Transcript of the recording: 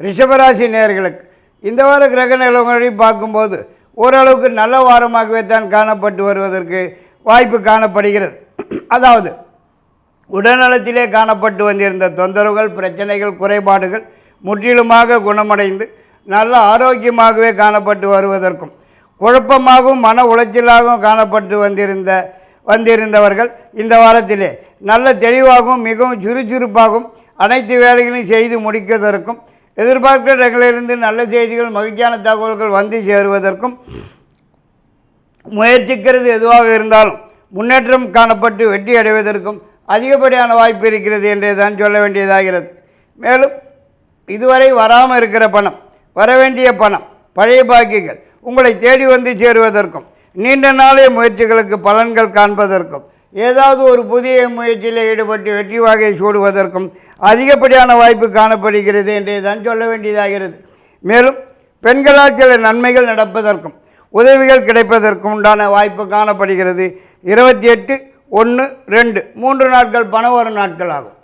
ரிஷபராசி நேர்களுக்கு இந்த வார கிரக நிலவரப்படி பார்க்கும்போது ஓரளவுக்கு நல்ல வாரமாகவே தான் காணப்பட்டு வருவதற்கு வாய்ப்பு காணப்படுகிறது. அதாவது உடல்நலத்திலே காணப்பட்டு வந்திருந்த தொந்தரவுகள் பிரச்சனைகள் குறைபாடுகள் முற்றிலுமாக குணமடைந்து நல்ல ஆரோக்கியமாகவே காணப்பட்டு வருவதற்கும் குழப்பமாகவும் மன உளைச்சலாகவும் காணப்பட்டு வந்திருந்த வந்திருந்தவர்கள் இந்த வாரத்திலே நல்ல தெளிவாகவும் மிகவும் சுறுசுறுப்பாகவும் அனைத்து வேலைகளையும் செய்து முடிப்பதற்கும் எதிர்பார்க்கிற இடங்களிலிருந்து நல்ல செய்திகள் மகிழ்ச்சியான தகவல்கள் வந்து சேருவதற்கும் முயற்சிக்கிறது எதுவாக இருந்தாலும் முன்னேற்றம் காணப்பட்டு வெற்றி அடைவதற்கும் அதிகப்படியான வாய்ப்பு இருக்கிறது என்றே தான் சொல்ல வேண்டியதாகிறது. மேலும் இதுவரை வராமல் இருக்கிற பணம் வரவேண்டிய பணம் பழைய பாக்கிகள் உங்களை தேடி வந்து சேருவதற்கும் நீண்ட நாளைய முயற்சிகளுக்கு பலன்கள் காண்பதற்கும் ஏதாவது ஒரு புதிய முயற்சியில் ஈடுபட்டு வெற்றி வாகை சூடுவதற்கும் அதிகப்படியான வாய்ப்பு காணப்படுகிறது என்றே தான் சொல்ல வேண்டியதாகிறது. மேலும் பெண்களால் சில நன்மைகள் நடப்பதற்கும் உதவிகள் கிடைப்பதற்கும் உண்டான வாய்ப்பு காணப்படுகிறது. இருபத்தி எட்டு ஒன்று ரெண்டு மூன்று நாட்கள் பணம் வரும் நாட்கள் ஆகும்.